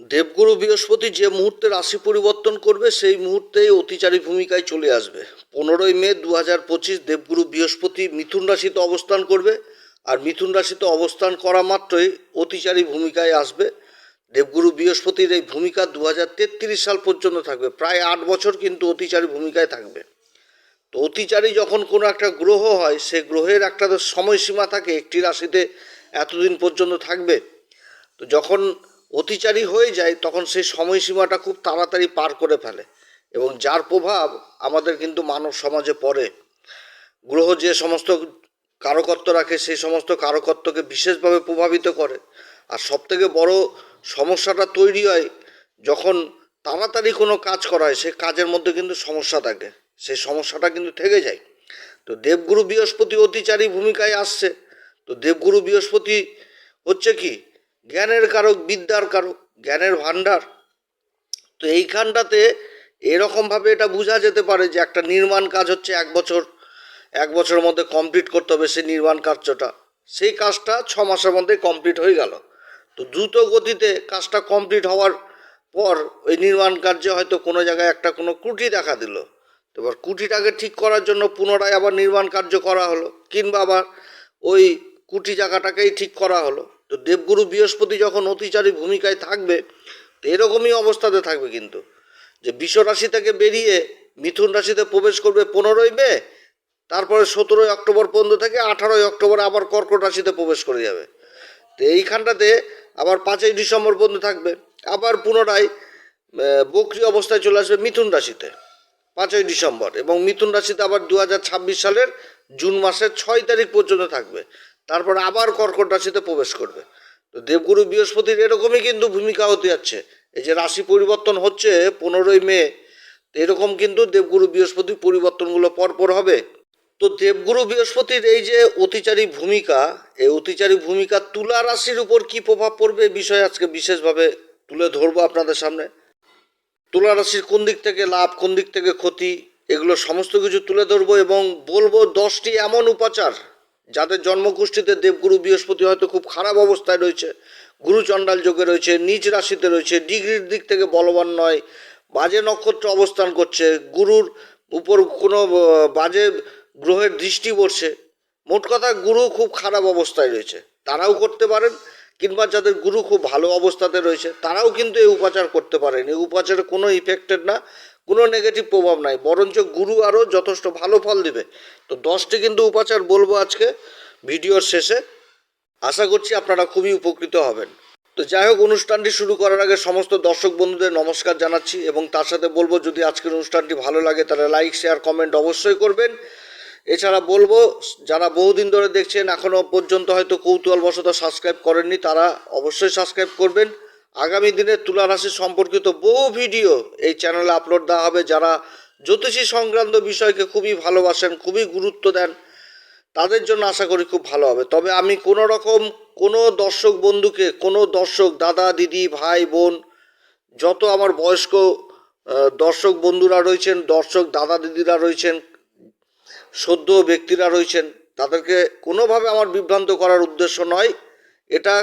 দেবগুরু বৃহস্পতি যে মুহূর্তে রাশি পরিবর্তন করবে, সেই মুহূর্তেই অতিচারী ভূমিকায় চলে আসবে। পনেরোই মে দু হাজার পঁচিশ দেবগুরু বৃহস্পতি মিথুন রাশিতে অবস্থান করবে, আর মিথুন রাশিতে অবস্থান করা মাত্রই অতিচারী ভূমিকায় আসবে। দেবগুরু বৃহস্পতির এই ভূমিকা দু হাজার তেত্রিশ সাল পর্যন্ত থাকবে, প্রায় আট বছর কিন্তু অতিচারী ভূমিকায় থাকবে। তো অতিচারী যখন কোনো একটা গ্রহ হয়, সে গ্রহের একটা সময়সীমা থাকে, একটি রাশিতে এতদিন পর্যন্ত থাকবে। তো যখন অতিচারী হয়ে যায়, তখন সেই সময়সীমাটা খুব তাড়াতাড়ি পার করে ফেলে। এবং যার প্রভাব আমাদের কিন্তু মানব সমাজে পড়ে। গ্রহ যে সমস্ত কারকত্ব রাখে, সেই সমস্ত কারকত্বকে বিশেষভাবে প্রভাবিত করে। আর সবথেকে বড় সমস্যাটা তৈরি হয় যখন তাড়াতাড়ি কোনো কাজ করা হয় সেই কাজের মধ্যে কিন্তু সমস্যা থাকে। সেই সমস্যাটা কিন্তু থেকে যায়। তো দেবগুরু বৃহস্পতি অতিচারী ভূমিকায় আসছে। তো দেবগুরু বৃহস্পতি হচ্ছে কি? জ্ঞানের কারক, বিদ্যার কারক, জ্ঞানের ভাণ্ডার। তো এইখানটাতে এরকমভাবে এটা বোঝা যেতে পারে যে একটা নির্মাণ কাজ হচ্ছে এক বছর। এক বছরের মধ্যে কমপ্লিট করতে হবে সেই নির্মাণ কার্যটা। সেই কাজটা ছ মাসের মধ্যে কমপ্লিট হয়ে গেল। তো দ্রুত গতিতে কাজটা কমপ্লিট হওয়ার পর ওই নির্মাণ কার্যে হয়তো কোনো জায়গায় একটা কোনো ত্রুটি দেখা দিল। তো এবার কুটিটাকে ঠিক করার জন্য পুনরায় আবার নির্মাণ কার্য করা হলো, কিংবা আবার ওই কুটি জায়গাটাকেই ঠিক করা হলো। তো দেবগুরু বৃহস্পতি যখন অতিচারী ভূমিকায় থাকবে, তো এরকমই অবস্থাতে থাকবে কিন্তু। যে বিশ্ব রাশি থেকে বেরিয়ে মিথুন রাশিতে প্রবেশ করবে পনেরোই মে, তারপরে সতেরোই অক্টোবর পর্যন্ত থেকে আঠারোই অক্টোবর আবার কর্কট রাশিতে প্রবেশ করে যাবে। তো এইখানটাতে আবার পাঁচই ডিসেম্বর পর্যন্ত থাকবে। আবার পুনরায় বকরি অবস্থায় চলে আসবে মিথুন রাশিতে, পাঁচই ডিসেম্বর। এবং মিথুন রাশিতে আবার দু হাজার ছাব্বিশ সালের জুন মাসের ছয় তারিখ পর্যন্ত থাকবে। তারপর আবার কর্কট রাশিতে প্রবেশ করবে। তো দেবগুরু বৃহস্পতির এরকমই কিন্তু ভূমিকা হতে যাচ্ছে। এই যে রাশি পরিবর্তন হচ্ছে পনেরোই মে এরকম কিন্তু দেবগুরু বৃহস্পতির পরিবর্তনগুলো পরপর হবে। তো দেবগুরু বৃহস্পতির এই যে অতিচারী ভূমিকা, এই অতিচারী ভূমিকা তুলা রাশির উপর কি প্রভাব পড়বে এই বিষয়ে আজকে বিশেষভাবে তুলে ধরবো আপনাদের সামনে। তুলা রাশির কোন দিক থেকে লাভ, কোন দিক থেকে ক্ষতি, এগুলো সমস্ত কিছু তুলে ধরবো এবং বলব দশটি এমন উপাচার যাদের জন্মকুষ্ঠিতে দেবগুরু বৃহস্পতি হয়তো খুব খারাপ অবস্থায় রয়েছে, গুরু চণ্ডাল যোগে রয়েছে, নিজ রাশিতে রয়েছে, ডিগ্রির দিক থেকে বলবান নয়, বাজে নক্ষত্র অবস্থান করছে, গুরুর উপর কোনো বাজে গ্রহের দৃষ্টি পড়ছে। মোট কথা গুরু খুব খারাপ অবস্থায় রয়েছে। তারাও করতে পারেন, কিংবা যাদের গুরু খুব ভালো অবস্থাতে রয়েছে, তারাও কিন্তু এই উপাচার করতে পারেন। এই উপাচারে কোনো ইফেক্টেড না। কোনো নেগেটিভ প্রভাব নাই, বরঞ্চ গুরু আরও যথেষ্ট ভালো ফল দিবে। তো দশটি কিন্তু উপাচার বলব আজকে ভিডিওর শেষে। আশা করছি আপনারা খুবই উপকৃত হবেন। তো যাই হোক, অনুষ্ঠানটি শুরু করার আগে সমস্ত দর্শক বন্ধুদের নমস্কার জানাচ্ছি এবং তার সাথে বলব, যদি আজকের অনুষ্ঠানটি ভালো লাগে তাহলে লাইক শেয়ার কমেন্ট অবশ্যই করবেন। এছাড়া বলব, যারা বহুদিন ধরে দেখছেন এখনও পর্যন্ত হয়তো কৌতূহলবশত সাবস্ক্রাইব করেননি, তারা অবশ্যই সাবস্ক্রাইব করবেন। আগামী দিনে তুলা রাশি সম্পর্কিত বহু ভিডিও এই চ্যানেলে আপলোড দেওয়া হবে। যারা জ্যোতিষী সংক্রান্ত বিষয়কে খুবই ভালোবাসেন, খুবই গুরুত্ব দেন, তাদের জন্য আশা করি খুব ভালো হবে। তবে আমি কোনো রকম কোনো দর্শক বন্ধুকে, কোনো দর্শক দাদা, দিদি, ভাই, বোন, যত আমার বয়স্ক দর্শক বন্ধুরা রয়েছেন, দর্শক দাদা, দিদিরা রয়েছেন, সদ্য ব্যক্তিরা রয়েছেন, তাদেরকে কোনোভাবে আমার বিভ্রান্ত করার উদ্দেশ্য নয়। এটা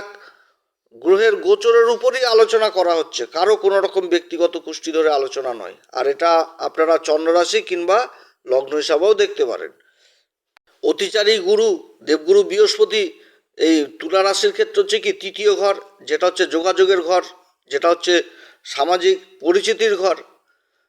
গ্রহের গোচরের উপরই আলোচনা করা হচ্ছে। কারও কোনো রকম ব্যক্তিগত কুষ্টি ধরে আলোচনা নয়। আর এটা আপনারা চন্দ্ররাশি কিংবা লগ্ন হিসাবেও দেখতে পারেন। অতিচারী গুরু, দেবগুরু বৃহস্পতি এই তুলা রাশির ক্ষেত্রে হচ্ছে কি? তৃতীয় ঘর, যেটা হচ্ছে যোগাযোগের ঘর, যেটা হচ্ছে সামাজিক পরিচিতির ঘর।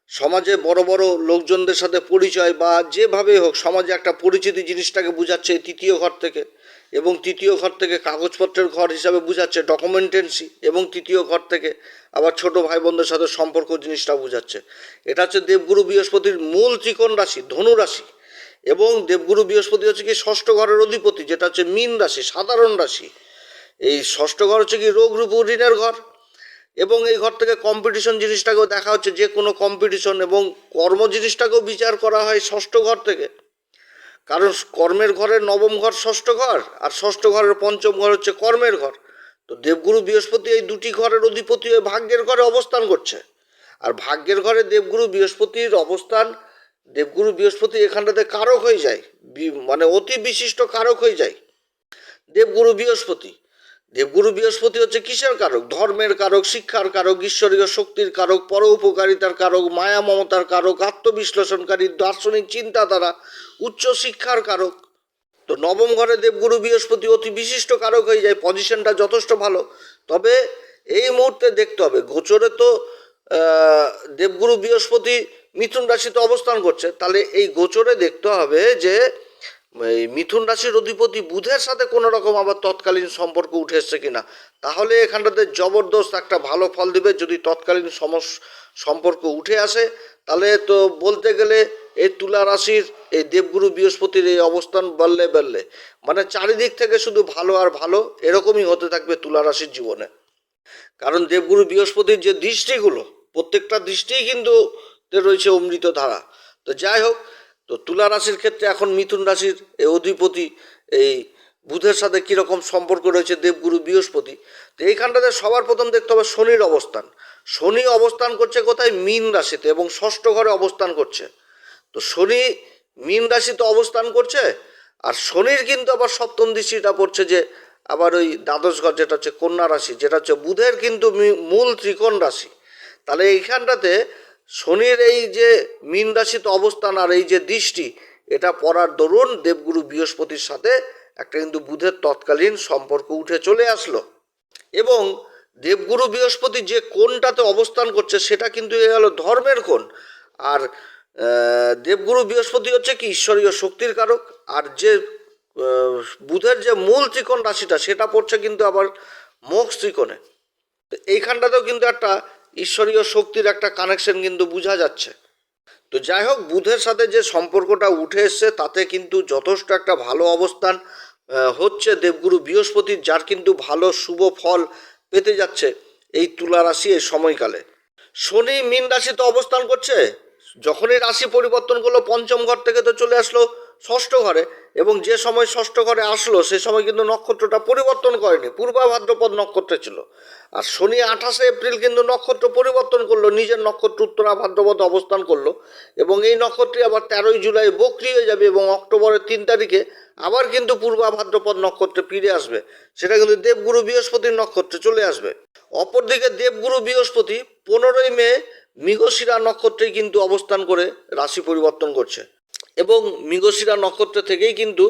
সমাজে বড় বড় লোকজনদের সাথে পরিচয় বা যেভাবে হোক, সমাজে একটা পরিচিতি জিনিসটাকে বোঝাচ্ছে তৃতীয় ঘর থেকে। এবং তৃতীয় ঘর থেকে কাগজপত্রের ঘর হিসাবে বোঝাচ্ছে ডকুমেন্টেন্সি এবং তৃতীয় ঘর থেকে আবার ছোট ভাই বোনদের সাথে সম্পর্ক জিনিসটা বোঝাচ্ছে। এটা হচ্ছে দেবগুরু বৃহস্পতির মূল ত্রিকোণ রাশি, ধনু রাশি। এবং দেবগুরু বৃহস্পতি হচ্ছে কি ষষ্ঠ ঘরের অধিপতি, যেটা হচ্ছে মীন রাশি, সাধারণ রাশি। এই ষষ্ঠ ঘর হচ্ছে কি রোগ রূপ ঋণের ঘর। এবং এই ঘর থেকে কম্পিটিশন জিনিসটাকেও দেখা হচ্ছে, যে কোনো কম্পিটিশন এবং কর্ম জিনিসটাকেও বিচার করা হয় ষষ্ঠ ঘর থেকে। কারণ কর্মের ঘরের নবম ঘর ষষ্ঠ ঘর, আর ষষ্ঠ ঘরের পঞ্চম ঘর হচ্ছে কর্মের ঘর। তো দেবগুরু বৃহস্পতি এই দুটি ঘরের অধিপতি হয়ে ভাগ্যের ঘরে অবস্থান করছে। আর ভাগ্যের ঘরে দেবগুরু বৃহস্পতির অবস্থান, দেবগুরু বৃহস্পতি এখানটাতে কারক হয়ে যায় মানে অতি বিশিষ্ট কারক হয়ে যায়। দেবগুরু বৃহস্পতি। দেবগুরু বৃহস্পতি হচ্ছে কিসের কারক? ধর্মের কারক, শিক্ষার কারক, ঈশ্বরীয় শক্তির কারক, পর উপকারিতার কারক, মায়া মমতার কারক, আত্মবিশ্লেষণকারী, দার্শনিক চিন্তাধারা, উচ্চ শিক্ষার কারক। তো নবম ঘরে দেবগুরু বৃহস্পতি অতি বিশিষ্ট কারক হয়ে যায় পজিশনটা যথেষ্ট ভালো। তবে এই মুহূর্তে দেখতে হবে, গোচরে তো দেবগুরু বৃহস্পতি মিথুন রাশিতে অবস্থান করছে, তাহলে এই গোচরে দেখতে হবে যে মিথুন রাশির অধিপতি বুধের সাথে কোনো রকম আবার তৎকালীন সম্পর্ক উঠে এসছে কিনা? তাহলে এখানটাতে জবরদস্ত একটা ভালো ফল দিবে যদি তৎকালীন সমস, সম্পর্ক উঠে আসে। তাহলে তো বলতে গেলে এই তুলা রাশির এই দেবগুরু বৃহস্পতির এই অবস্থান বললে বললে মানে চারিদিক থেকে শুধু ভালো আর ভালো এরকমই হতে থাকবে তুলা রাশির জীবনে। কারণ দেবগুরু বৃহস্পতির যে দৃষ্টিগুলো, প্রত্যেকটা দৃষ্টিই কিন্তু রয়েছে অমৃত ধারা তো যাই হোক তো তুলা রাশির ক্ষেত্রে এখন মিথুন রাশির এই অধিপতি, এই বুধের সাথে কীরকম সম্পর্ক রয়েছে, দেবগুরু বৃহস্পতি, তো এইখানটাতে সবার প্রথম দেখতে হবে শনির অবস্থান। শনি অবস্থান করছে কোথায়? মীন রাশিতে এবং ষষ্ঠ ঘরে অবস্থান করছে। তো শনি মীন রাশিতে অবস্থান করছে আর শনির কিন্তু আবার সপ্তম দৃষ্টিটা পড়ছে যে আবার ওই দ্বাদশ ঘর যেটা হচ্ছে কন্যা রাশি, যেটা হচ্ছে বুধের কিন্তু মূল ত্রিকোণ রাশি। তাহলে এইখানটাতে শনির এই যে মীন রাশিতে অবস্থান আর এই যে দৃষ্টি, এটা পড়ার দরুন দেবগুরু বৃহস্পতির সাথে একটা কিন্তু বুধের তৎকালীন সম্পর্ক উঠে চলে আসলো। এবং দেবগুরু বৃহস্পতি যে কোনটাতে অবস্থান করছে, সেটা কিন্তু এ গেল ধর্মের কোণ। আর দেবগুরু বৃহস্পতি হচ্ছে কি ঈশ্বরীয় শক্তির কারক, আর যে বুধের যে মূল ত্রিকোণ রাশিটা, সেটা পড়ছে কিন্তু আবার মোক্ষ ত্রিকোণে। এইখানটাতেও কিন্তু একটা ঈশ্বরীয় শক্তির একটা কানেকশন কিন্তু বোঝা যাচ্ছে। তো যাই হোক, বুধের সাথে যে সম্পর্কটা উঠে এসছে, তাতে কিন্তু যথেষ্ট একটা ভালো অবস্থান হচ্ছে। দেবগুরু বৃহস্পতির, যার কিন্তু ভালো শুভ ফল পেতে যাচ্ছে এই তুলা রাশি এই সময়কালে। শনি মীন রাশিতে অবস্থান করছে। যখনই রাশি পরিবর্তন করল, পঞ্চম ঘর থেকে তো চলে আসলো ষষ্ঠ ঘরে। এবং যে সময় ষষ্ঠ ঘরে আসলো, সে সময় কিন্তু নক্ষত্রটা পরিবর্তন করেনি। পূর্বা ভাদ্রপদ নক্ষত্রে ছিল। আর শনি আঠাশে এপ্রিল কিন্তু নক্ষত্র পরিবর্তন করল, নিজের নক্ষত্র উত্তরা ভাদ্রপদ অবস্থান করল এবং এই নক্ষত্রে আবার তেরোই জুলাই বকরি হয়ে যাবে এবং অক্টোবরের তিন তারিখে আবার কিন্তু পূর্বা ভাদ্রপদ নক্ষত্রে ফিরে আসবে। সেটা কিন্তু দেবগুরু বৃহস্পতির নক্ষত্রে চলে আসবে। অপরদিকে দেবগুরু বৃহস্পতি পনেরোই মে মৃগশিরা নক্ষত্রে কিন্তু অবস্থান করে রাশি পরিবর্তন করছে। এবং মৃগশিরা নক্ষত্র থেকেই কিন্তু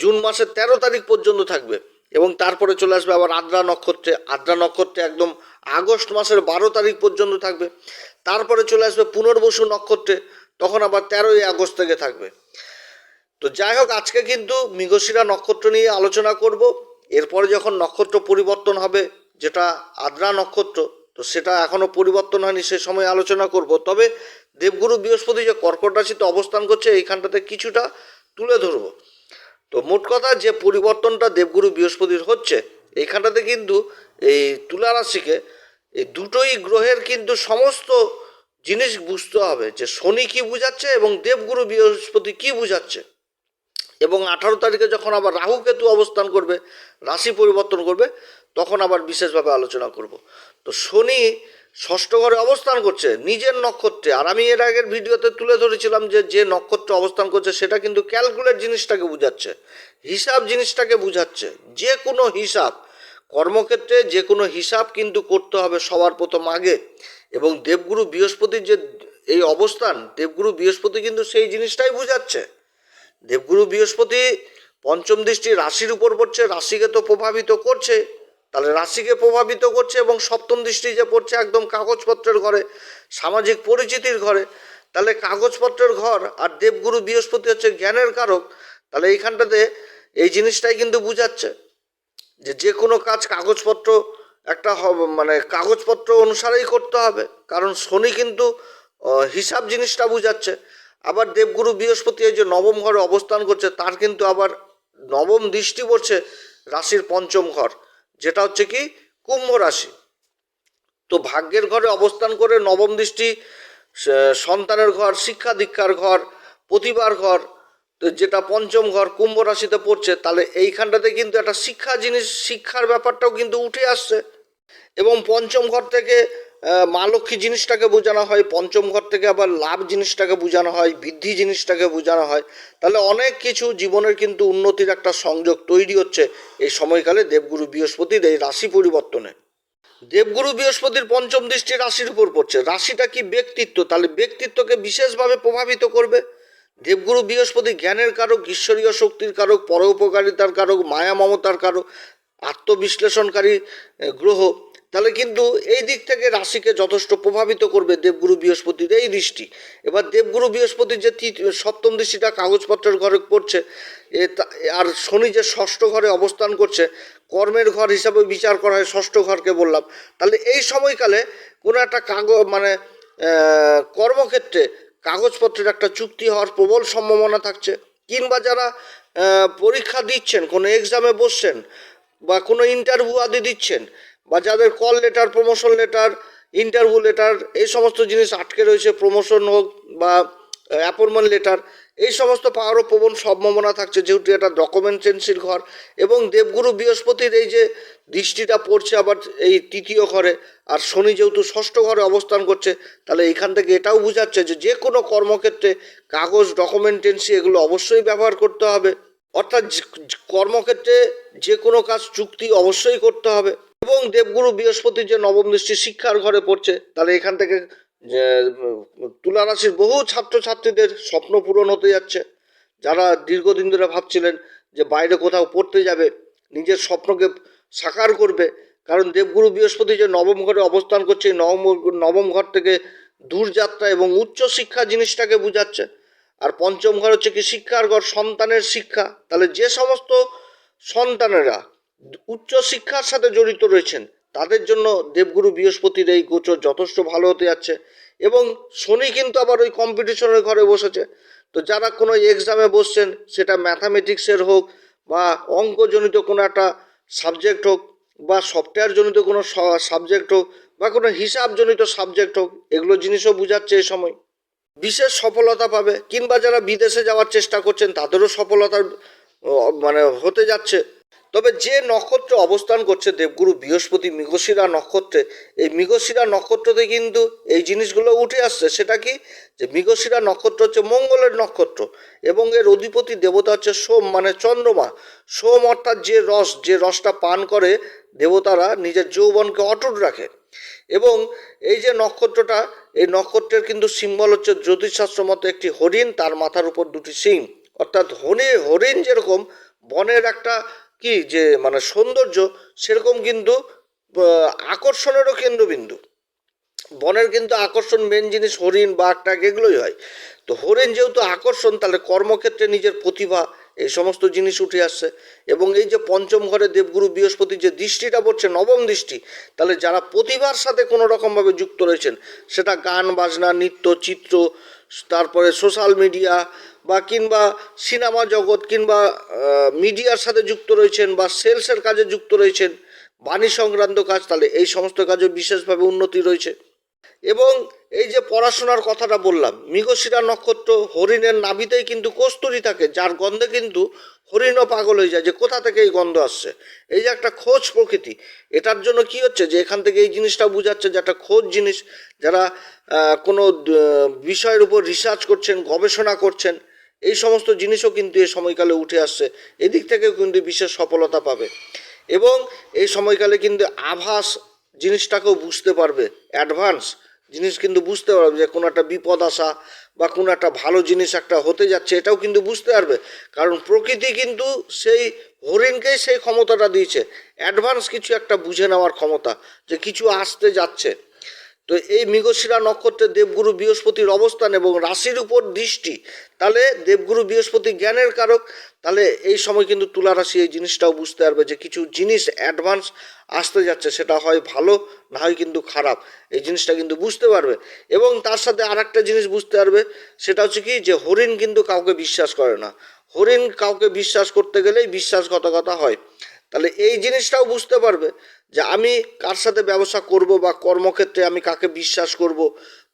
জুন মাসের তেরো তারিখ পর্যন্ত থাকবে। এবং তারপরে চলে আসবে আবার আদ্রা নক্ষত্রে। আদ্রা নক্ষত্রে একদম আগস্ট মাসের বারো তারিখ পর্যন্ত থাকবে। তারপরে চলে আসবে পুনর্বসু নক্ষত্রে। তখন আবার তেরোই আগস্ট থেকে থাকবে। তো যাই হোক, আজকে কিন্তু মৃগশিরা নক্ষত্র নিয়ে আলোচনা করব। এরপরে যখন নক্ষত্র পরিবর্তন হবে, যেটা আদ্রা নক্ষত্র তো সেটা এখনও পরিবর্তন হয়নি, সে সময় আলোচনা করব। তবে দেবগুরু বৃহস্পতি যে কর্কট রাশিতে অবস্থান করছে, এইখানটাতে কিছুটা তুলে ধরবো। তো মোট কথা যে পরিবর্তনটা দেবগুরু বৃহস্পতির হচ্ছে, এইখানটাতে কিন্তু এই তুলা রাশিকে, এই দুটোই গ্রহের কিন্তু সমস্ত জিনিস বুঝতে হবে যে শনি কি বুঝাচ্ছে এবং দেবগুরু বৃহস্পতি কি বুঝাচ্ছে। এবং আঠারো তারিখে যখন আবার রাহু কেতু অবস্থান করবে, রাশি পরিবর্তন করবে, তখন আবার বিশেষভাবে আলোচনা করব। তো শনি ষষ্ঠ ঘরে অবস্থান করছে, নিজের নক্ষত্রে। আর আমি এর আগের ভিডিওতে তুলে ধরেছিলাম যে যে নক্ষত্রে অবস্থান করছে, সেটা কিন্তু ক্যালকুলেট জিনিসটাকে বোঝাচ্ছে, হিসাব জিনিসটাকে বোঝাচ্ছে। যে কোনো হিসাব, কর্মক্ষেত্রে যে কোনো হিসাব কিন্তু করতে হবে সবার প্রথম আগে। এবং দেবগুরু বৃহস্পতির যে এই অবস্থান, দেবগুরু বৃহস্পতি কিন্তু সেই জিনিসটাই বোঝাচ্ছে। দেবগুরু বৃহস্পতি পঞ্চম দৃষ্টি রাশির উপর পড়ছে, রাশিকে তো প্রভাবিত করছে। তাহলে রাশিকে প্রভাবিত করছে এবং সপ্তম দৃষ্টি যে পড়ছে একদম কাগজপত্রের ঘরে, সামাজিক পরিচিতির ঘরে। তাহলে কাগজপত্রের ঘর আর দেবগুরু বৃহস্পতি হচ্ছে জ্ঞানের কারক, তাহলে এইখানটাতে এই জিনিসটাই কিন্তু বুঝাচ্ছে যে যে কোনো কাজ কাগজপত্র একটা মানে কাগজপত্র অনুসারেই করতে হবে। কারণ শনি কিন্তু হিসাব জিনিসটা বুঝাচ্ছে। আবার দেবগুরু বৃহস্পতি এই যে নবম ঘরে অবস্থান করছে, তার কিন্তু আবার নবম দৃষ্টি পড়ছে রাশির পঞ্চম ঘর। যেটা হচ্ছে কি কুম্ভ রাশি। তো ভাগ্যের ঘরে অবস্থান করে নবম দৃষ্টি সন্তানের ঘর, শিক্ষা দীক্ষার ঘর প্রতিবার ঘর যেটা পঞ্চম ঘর কুম্ভ রাশিতে পড়ছে, তাহলে এইখানটাতে কিন্তু একটা শিক্ষা জিনিস, শিক্ষার ব্যাপারটাও কিন্তু উঠে আসছে। এবং পঞ্চম ঘর থেকে মা লক্ষ্মী জিনিসটাকে বোঝানো হয়, পঞ্চম ঘর থেকে আবার লাভ জিনিসটাকে বোঝানো হয়, বৃদ্ধি জিনিসটাকে বোঝানো হয়। তাহলে অনেক কিছু জীবনের কিন্তু উন্নতির একটা সংযোগ তৈরি হচ্ছে এই সময়কালে দেবগুরু বৃহস্পতির এই রাশি পরিবর্তনে। দেবগুরু বৃহস্পতির পঞ্চম দৃষ্টি রাশির উপর পড়ছে। রাশিটা কি ব্যক্তিত্ব? তাহলে ব্যক্তিত্বকে বিশেষভাবে প্রভাবিত করবে। দেবগুরু বৃহস্পতি জ্ঞানের কারক, ঈশ্বরীয় শক্তির কারক, পরোপকারিতার কারক, মায়া মমতার কারক, আত্মবিশ্লেষণকারী গ্রহ। তাহলে কিন্তু এই দিক থেকে রাশিকে যথেষ্ট প্রভাবিত করবে দেবগুরু বৃহস্পতির এই দৃষ্টি। এবার দেবগুরু বৃহস্পতির যে সপ্তম দৃষ্টিটা কাগজপত্রের ঘরে পড়ছে আর শনি যে ষষ্ঠ ঘরে অবস্থান করছে, কর্মের ঘর হিসাবে বিচার করা হয়, ষষ্ঠ ঘরকে বললাম। তাহলে এই সময়কালে কোনো একটা কাগজ মানে কর্মক্ষেত্রে কাগজপত্রের একটা চুক্তি হওয়ার প্রবল সম্ভাবনা থাকছে। কিংবা যারা পরীক্ষা দিচ্ছেন, কোনো এক্সামে বসছেন, বা কোনো ইন্টারভিউ আদি দিচ্ছেন বা যাদের call letter promotion letter interview letter এই সমস্ত জিনিস আটকে রয়েছে প্রমোশন হোক বা অ্যাপয়েন্টমেন্ট লেটার এই সমস্ত পাওয়ারও প্রবণ সম্ভাবনা থাকছে যেহেতু এটা ডকুমেন্টেন্সির ঘর এবং দেবগুরু বৃহস্পতির এই যে দৃষ্টিটা পড়ছে আবার এই তৃতীয় ঘরে আর শনি যেহেতু ষষ্ঠ ঘরে অবস্থান করছে, তাহলে এখান থেকে এটাও বোঝাচ্ছে যে যে কোনো কর্মক্ষেত্রে কাগজ ডকুমেন্টেন্সি এগুলো অবশ্যই ব্যবহার করতে হবে। অর্থাৎ কর্মক্ষেত্রে যে কোনো কাজ চুক্তি অবশ্যই করতে হবে। এবং দেবগুরু বৃহস্পতির যে নবম দৃষ্টি শিক্ষার ঘরে পড়ছে, তাহলে এখান থেকে তুলা রাশির বহু ছাত্রছাত্রীদের স্বপ্ন পূরণ হতে যাচ্ছে। যারা দীর্ঘদিন ধরে ভাবছিলেন যে বাইরে কোথাও পড়তে যাবে, নিজের স্বপ্নকে সাকার করবে, কারণ দেবগুরু বৃহস্পতি যে নবম ঘরে অবস্থান করছে নবম নবম ঘর থেকে দূরযাত্রা এবং উচ্চ শিক্ষা জিনিসটাকে বোঝাচ্ছে। আর পঞ্চম ঘর হচ্ছে কি শিক্ষার ঘর, সন্তানের শিক্ষা। তাহলে যে সমস্ত সন্তানেরা উচ্চ শিক্ষার সাথে জড়িত রয়েছেন। তাদের জন্য দেবগুরু বৃহস্পতির এই গোচর যথেষ্ট ভালো হতে যাচ্ছে এবং শনি কিন্তু আবার ওই কম্পিটিশনের ঘরে বসেছে। তো যারা কোনো এক্সামে বসছেন, সেটা ম্যাথামেটিক্সের হোক বা অঙ্কজনিত কোনো একটা সাবজেক্ট হোক বা সফটওয়্যার জনিত কোনো সাবজেক্ট হোক বা কোনো হিসাবজনিত সাবজেক্ট হোক, এগুলো জিনিসও বোঝাচ্ছে এই সময়। বিশেষ সফলতা পাবে কিংবা যারা বিদেশে যাওয়ার চেষ্টা করছেন, তাদেরও সফলতার মানে হতে যাচ্ছে। তবে যে নক্ষত্র অবস্থান করছে দেবগুরু বৃহস্পতি মৃগশিরা নক্ষত্রে, এই মৃগশিরা নক্ষত্রতে কিন্তু এই জিনিসগুলো উঠে আসছে। সেটা কি? যে মৃগশিরা নক্ষত্র হচ্ছে মঙ্গলের নক্ষত্র এবং এর অধিপতি দেবতা হচ্ছে সোম মানে চন্দ্রমা। সোম অর্থাৎ যে রস, যে রসটা পান করে দেবতারা নিজের যৌবনকে অটুট রাখে। এবং এই যে নক্ষত্রটা, এই নক্ষত্রের কিন্তু সিম্বল হচ্ছে জ্যোতিষশাস্ত্র মতো একটি হরিণ, তার মাথার উপর দুটি সিং। অর্থাৎ হনে, হরিণ যেরকম বনের একটা কি যে মানে সৌন্দর্য, সেরকম কিন্তু আকর্ষণেরও কেন্দ্রবিন্দু। বনের কিন্তু আকর্ষণ মেন জিনিস হরিণ, বাঘ, টাঘ, এগুলোই হয়। তো হরিণ যেহেতু আকর্ষণ, তাহলে কর্মক্ষেত্রে নিজের প্রতিভা, এই সমস্ত জিনিস উঠে আসছে। এবং এই যে পঞ্চম ঘরে দেবগুরু বৃহস্পতি যে দৃষ্টিটা পড়ছে, নবম দৃষ্টি, তাহলে যারা প্রতিভার সাথে কোনো রকমভাবে যুক্ত রয়েছেন, সেটা গান, বাজনা, নৃত্য, চিত্র, তারপরে সোশ্যাল মিডিয়া বা কিংবা সিনেমা জগৎ কিংবা মিডিয়ার সাথে যুক্ত রয়েছেন বা সেলসের কাজে যুক্ত রয়েছেন, বাণী সংক্রান্ত কাজ, তাহলে এই সমস্ত কাজে বিশেষভাবে উন্নতি রয়েছে। এবং এই যে পড়াশোনার কথাটা বললাম, মৃগশিরা নক্ষত্র হরিণের নাভিতেই কিন্তু কস্তুরি থাকে, যার গন্ধে কিন্তু হরিণও পাগল হয়ে যায় যে কোথা থেকে এই গন্ধ আসছে। এই যে একটা খোঁজ প্রকৃতি, এটার জন্য কি হচ্ছে যে এখান থেকে এই জিনিসটা বোঝাচ্ছে যে একটা খোঁজ জিনিস, যারা কোনো বিষয়ের উপর রিসার্চ করছেন, গবেষণা করছেন এই সমস্ত জিনিসও কিন্তু এই সময়কালে উঠে আসছে। এদিক থেকেও কিন্তু বিশেষ সফলতা পাবে। এবং এই সময়কালে কিন্তু আভাস জিনিসটাকেও বুঝতে পারবে। অ্যাডভান্স জিনিস কিন্তু বুঝতে পারবে যে কোনো একটা বিপদ আসা বা কোনো একটা ভালো জিনিস একটা হতে যাচ্ছে এটাও কিন্তু বুঝতে পারবে। কারণ প্রকৃতি কিন্তু সেই হরিণকেই সেই ক্ষমতাটা দিয়েছে। অ্যাডভান্স কিছু একটা বুঝে নেওয়ার ক্ষমতা যে কিছু আসতে যাচ্ছে। তো এই মৃগশিরা নক্ষত্রে দেবগুরু বৃহস্পতির অবস্থান এবং রাশির উপর দৃষ্টি, তাহলে দেবগুরু বৃহস্পতি জ্ঞানের কারক, তাহলে এই সময় কিন্তু তুলা রাশি এই জিনিসটাও বুঝতে পারবে যে কিছু জিনিস অ্যাডভান্স আসতে যাচ্ছে, সেটা হয় ভালো, না হয় কিন্তু খারাপ, এই জিনিসটা কিন্তু বুঝতে পারবে। এবং তার সাথে আর একটা জিনিস বুঝতে পারবে, সেটা হচ্ছে কি যে হরিণ কিন্তু কাউকে বিশ্বাস করে না। হরিণ কাউকে বিশ্বাস করতে গেলেই বিশ্বাসঘাতকতা হয়। তাহলে এই জিনিসটাও বুঝতে পারবে যে আমি কার সাথে ব্যবসা করব বা কর্মক্ষেত্রে আমি কাকে বিশ্বাস করব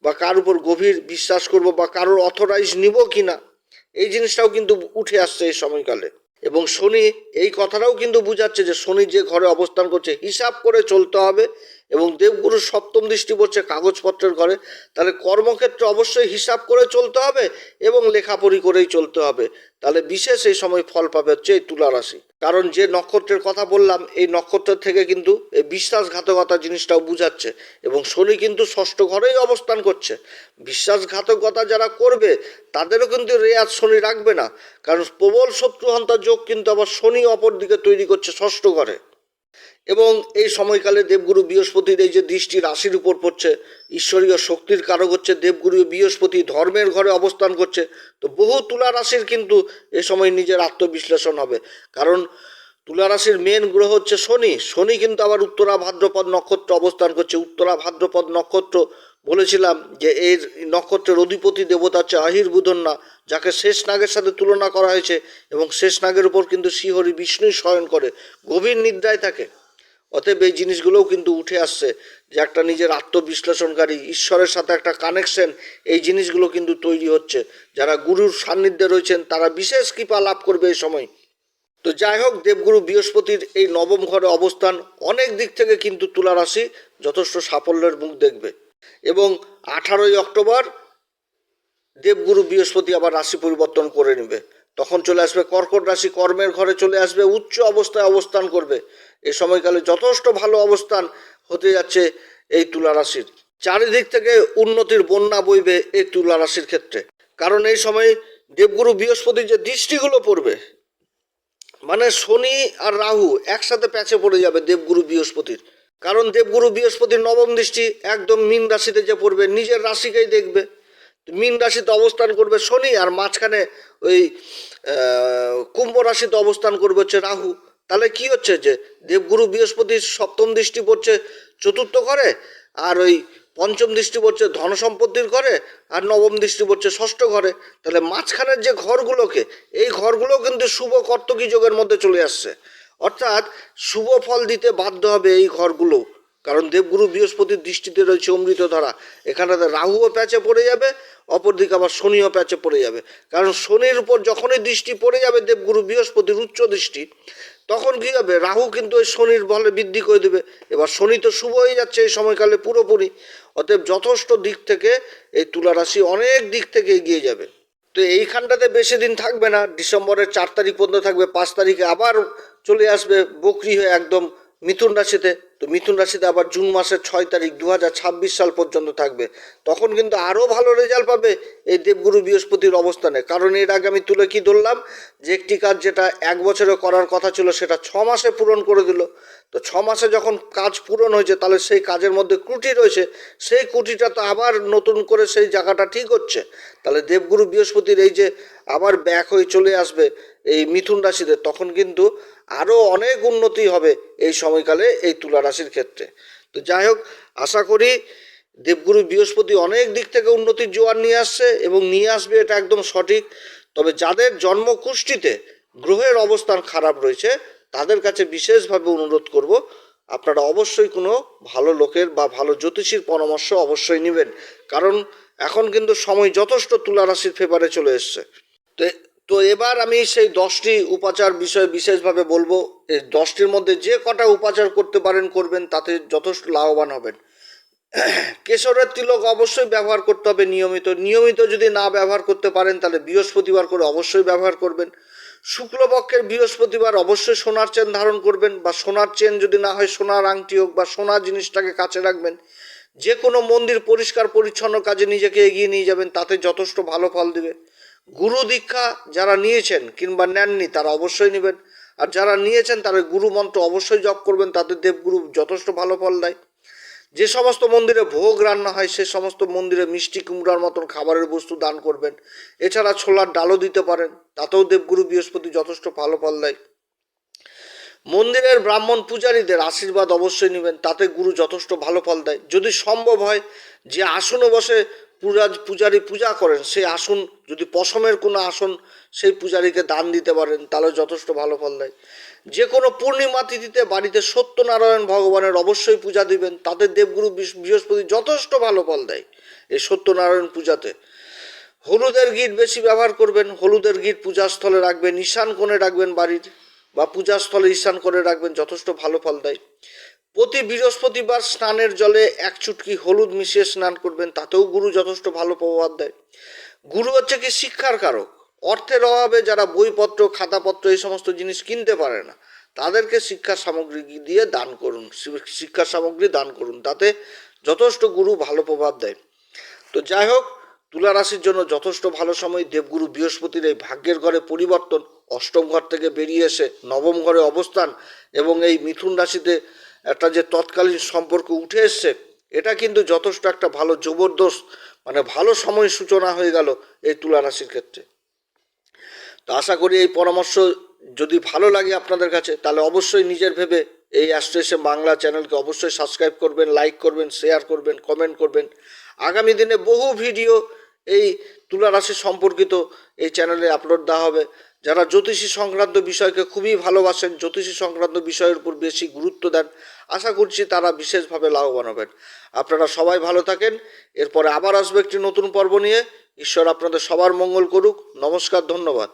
বা কার উপর গভীর বিশ্বাস করব বা কারোর অথরাইজ নিব কি না এই জিনিসটাও কিন্তু উঠে আসছে এই সময়কালে। এবং শনি এই কথাটাও কিন্তু বুঝাচ্ছে যে শনি যে ঘরে অবস্থান করছে, হিসাব করে চলতে হবে এবং দেবগুরু সপ্তম দৃষ্টি পড়ছে কাগজপত্রের ঘরে, তাহলে কর্মক্ষেত্রে অবশ্যই হিসাব করে চলতে হবে এবং লেখাপড়ি করেই চলতে হবে। তাহলে বিশেষ এই সময় ফল পাবে হচ্ছে এই তুলা রাশি। কারণ যে নক্ষত্রের কথা বললাম, এই নক্ষত্রের থেকে কিন্তু এই বিশ্বাসঘাতকতা জিনিসটাও বুঝাচ্ছে এবং শনি কিন্তু ষষ্ঠ ঘরেই অবস্থান করছে। বিশ্বাসঘাতকতা যারা করবে, তাদেরও কিন্তু রেয়াজ শনি রাখবে না। কারণ প্রবল শত্রুহন্তা যোগ কিন্তু আবার শনি অপর দিকে তৈরি করছে ষষ্ঠ ঘরে। এবং এই সময়কালে দেবগুরু বৃহস্পতির এই যে দৃষ্টি রাশির উপর পড়ছে, ঈশ্বরীয় শক্তির কারক হচ্ছে দেবগুরু, বৃহস্পতি ধর্মের ঘরে অবস্থান করছে। তো বহু তুলা রাশির কিন্তু এ সময় নিজের আত্মবিশ্লেষণ হবে। কারণ তুলা রাশির মেন গ্রহ হচ্ছে শনি। শনি কিন্তু আবার উত্তরা ভাদ্রপদ নক্ষত্র অবস্থান করছে। উত্তরা ভাদ্রপদ নক্ষত্র বলেছিলাম যে এর নক্ষত্রের অধিপতি দেবতা হচ্ছে আহির বুধন্না, যাকে শেষ নাগের সাথে তুলনা করা হয়েছে এবং শেষ নাগের উপর কিন্তু শ্রীহরি বিষ্ণুই শয়ন করে। গভীর নিদ্রায় থাকে। অতএব এই জিনিসগুলোও কিন্তু উঠে আসছে যে একটা নিজের আত্মবিশ্লেষণকারী, ঈশ্বরের সাথে একটা কানেকশন এই জিনিসগুলো কিন্তু তৈরি হচ্ছে। যারা গুরুর সান্নিধ্যে রয়েছেন, তারা বিশেষ কৃপা লাভ করবে এই সময়। তো যাই হোক, দেবগুরু বৃহস্পতির এই নবম ঘরে অবস্থান অনেক দিক থেকে কিন্তু তুলা রাশি যথেষ্ট সাফল্যের মুখ দেখবে। এবং আঠারোই অক্টোবর দেবগুরু বৃহস্পতি আবার রাশি পরিবর্তন করে নেবে। তখন চলে আসবে কর্কট রাশি, কর্মের ঘরে চলে আসবে, উচ্চ অবস্থায় অবস্থান করবে। এই সময়কালে যথেষ্ট ভালো অবস্থান হতে যাচ্ছে এই তুলা রাশির চারিদিক থেকে উন্নতির বন্যা বইবে এই তুলা রাশির ক্ষেত্রে। কারণ এই সময় দেবগুরু বৃহস্পতির যে দৃষ্টিগুলো পড়বে মানে শনি আর রাহু একসাথে প্যাচে পড়ে যাবে দেবগুরু বৃহস্পতির। কারণ দেবগুরু বৃহস্পতির নবম দৃষ্টি একদম মীন রাশিতে যে পড়বে, নিজের রাশিকেই দেখবে। মীন রাশিতে অবস্থান করবে শনি আর মাঝখানে ওই কুম্ভ রাশিতে অবস্থান করবে হচ্ছে রাহু। তাহলে কি হচ্ছে যে দেবগুরু বৃহস্পতির সপ্তম দৃষ্টি পড়ছে চতুর্থ ঘরে আর ওই পঞ্চম দৃষ্টি পড়ছে ধন সম্পত্তির ঘরে আর নবম দৃষ্টি পড়ছে ষষ্ঠ ঘরে। তাহলে মাঝখানের যে ঘরগুলোকে, এই ঘরগুলো কিন্তু শুভ কর্তকী যোগের মধ্যে চলে আসছে। অর্থাৎ শুভ ফল দিতে বাধ্য হবে এই ঘরগুলো। কারণ দেবগুরু বৃহস্পতির দৃষ্টিতে রয়েছে অমৃত ধরা এখানে রাহুও প্যাচে পড়ে যাবে অপরদিকে আবার শনিও প্যাচে পড়ে যাবে। কারণ শনির উপর যখনই দৃষ্টি পড়ে যাবে, দেবগুরু বৃহস্পতির উচ্চ দৃষ্টি, তখন কী হবে? রাহু কিন্তু ওই শনির বলে বৃদ্ধি করে দেবে। এবার শনি তো শুভ হয়ে যাচ্ছে এই সময়কালে পুরোপুরি। অতএব যথেষ্ট দিক থেকে এই তুলা রাশি অনেক দিক থেকে এগিয়ে যাবে। তো এইখানটাতে বেশি দিন থাকবে না। ডিসেম্বরের চার তারিখ পর্যন্ত থাকবে। পাঁচ তারিখে আবার চলে আসবে বকরি হয়ে একদম মিথুন রাশিতে, তো মিথুন রাশিতে আবার জুন মাসের ছয় তারিখ দু হাজার ছাব্বিশ সাল পর্যন্ত থাকবে। তখন কিন্তু আরও ভালো রেজাল্ট পাবে এই দেবগুরু বৃহস্পতির অবস্থানে। কারণ এর আগে আমি তুলে কি ধরলাম? যে একটি কাজ যেটা এক বছরে করার কথা ছিল, সেটা ছ মাসে পূরণ করে দিল। তো ছ মাসে যখন কাজ পূরণ হয়েছে, তাহলে সেই কাজের মধ্যে ত্রুটি রয়েছে। সেই ত্রুটিটা তো আবার নতুন করে সেই জায়গাটা ঠিক হচ্ছে। তাহলে দেবগুরু বৃহস্পতির এই যে আবার ব্যাক হয়ে চলে আসবে এই মিথুন রাশিতে তখন কিন্তু আরও অনেক উন্নতি হবে এই সময়কালে এই তুলা রাশির ক্ষেত্রে। তো যাই হোক, আশা করি দেবগুরু বৃহস্পতি অনেক দিক থেকে উন্নতির জোয়ার নিয়ে আসছে এবং নিয়ে আসবে এটা একদম সঠিক। তবে যাদের জন্মকুষ্ঠিতে গ্রহের অবস্থান খারাপ রয়েছে, তাদের কাছে বিশেষভাবে অনুরোধ করব, আপনারা অবশ্যই কোনো ভালো লোকের বা ভালো জ্যোতিষীর পরামর্শ অবশ্যই নেবেন। কারণ এখন কিন্তু সময় যথেষ্ট তুলা রাশির ফেভারে চলে এসছে। তো তো এবার আমি সেই দশটি উপাচার বিষয়ে বিশেষভাবে বলব এই দশটির মধ্যে যে কটা উপাচার করতে পারেন, করবেন, তাতে যথেষ্ট লাভবান হবেন। কেশরের তিলক অবশ্যই ব্যবহার করতে হবে নিয়মিত। নিয়মিত যদি না ব্যবহার করতে পারেন, তাহলে বৃহস্পতিবার করে অবশ্যই ব্যবহার করবেন। শুক্লপক্ষের বৃহস্পতিবার অবশ্যই সোনার চেন ধারণ করবেন বা সোনার চেন যদি না হয়, সোনার আংটি হোক বা সোনার জিনিসটাকে কাছে রাখবেন। যে কোনো মন্দির পরিষ্কার, পরিচ্ছন্ন কাজে নিজেকে এগিয়ে নিয়ে যাবেন, তাতে যথেষ্ট ভালো ফল দিবে। গুরু দীক্ষা যারা নিয়েছেন কিংবা নেননি, তারা অবশ্যই নেবেন। আর যারা নিয়েছেন তারা গুরু মন্ত্র অবশ্যই জপ করবেন, তাদের দেবগুরু যথেষ্ট ভালো ফল দেয়। যে সমস্ত মন্দিরে ভোগ রান্না হয়, সে সমস্ত মন্দিরে মিষ্টি কুমড়ার মতন খাবারের বস্তু দান করবেন। এছাড়া ছোলার ডালও দিতে পারেন, তাতেও দেবগুরু বৃহস্পতি যথেষ্ট ভালো ফল দেয়। মন্দিরের ব্রাহ্মণ পূজারীদের আশীর্বাদ অবশ্যই নেবেন, তাতে গুরু যথেষ্ট ভালো ফল দেয়। যদি সম্ভব হয়, যে আসনে বসে পূজা, পূজারী পূজা করেন, সেই আসন, যদি পশমের কোনো আসন সেই পূজারীকে দান দিতে পারেন, তাহলে যথেষ্ট ভালো ফল দেয়। যে কোনো পূর্ণিমা তিথিতে বাড়িতে সত্যনারায়ণ ভগবানের অবশ্যই পূজা দিবেন তাদের দেবগুরু বৃহস্পতি যথেষ্ট ভালো ফল দেয় এই সত্যনারায়ণ পূজাতে। হলুদের গিট বেশি ব্যবহার করবেন, হলুদের গিট পূজাস্থলে রাখবেন, ঈশান কোণে রাখবেন বাড়ির, বা পূজাস্থলে ঈশান করে রাখবেন, যথেষ্ট ভালো ফল দেয়। প্রতি বৃহস্পতিবার স্নানের জলে এক চুটকি হলুদ মিশিয়ে স্নান করবেন, তাতেও গুরু যথেষ্ট ভালো প্রভাব দেয়। গুরু হচ্ছে কি শিক্ষার কারক। অর্থের অভাবে যারা বইপত্র, খাতাপত্র এই সমস্ত জিনিস কিনতে পারে না, তাদেরকে শিক্ষা সামগ্রী দিয়ে দান করুন, শিক্ষা সামগ্রী দান করুন, তাতে যথেষ্ট গুরু ভালো প্রভাব দেয়। তো যাই হোক তুলা রাশির জন্য যথেষ্ট ভালো সময়। দেবগুরু বৃহস্পতির এই ভাগ্যের ঘরে পরিবর্তন, অষ্টম ঘর থেকে বেরিয়ে এসে নবম ঘরে অবস্থান এবং এই মিথুন রাশিতে একটা যে তৎকালীন সম্পর্ক উঠে এসছে, এটা কিন্তু যথেষ্ট একটা ভালো জবরদস্ত মানে ভালো সময় সূচনা হয়ে গেল এই তুলা রাশির ক্ষেত্রে। তো আশা করি এই পরামর্শ যদি ভালো লাগে আপনাদের কাছে, তাহলে অবশ্যই নিজের ভেবে এই অ্যাস্ট্রেশন বাংলা চ্যানেলকে অবশ্যই সাবস্ক্রাইব করবেন, লাইক করবেন, শেয়ার করবেন, কমেন্ট করবেন। আগামী দিনে বহু ভিডিও এই তুলা রাশি সম্পর্কিত এই চ্যানেলে আপলোড দেওয়া হবে। যারা জ্যোতিষী সংক্রান্ত বিষয়কে খুবই ভালোবাসেন, জ্যোতিষী সংক্রান্ত বিষয়ের উপর বেশি গুরুত্ব দেন, আশা করছি তারা বিশেষভাবে লাভবান হবেন। আপনারা সবাই ভালো থাকেন। এরপরে আবার আসবে একটি নতুন পর্ব নিয়ে। ঈশ্বর আপনাদের সবার মঙ্গল করুক। নমস্কার, ধন্যবাদ।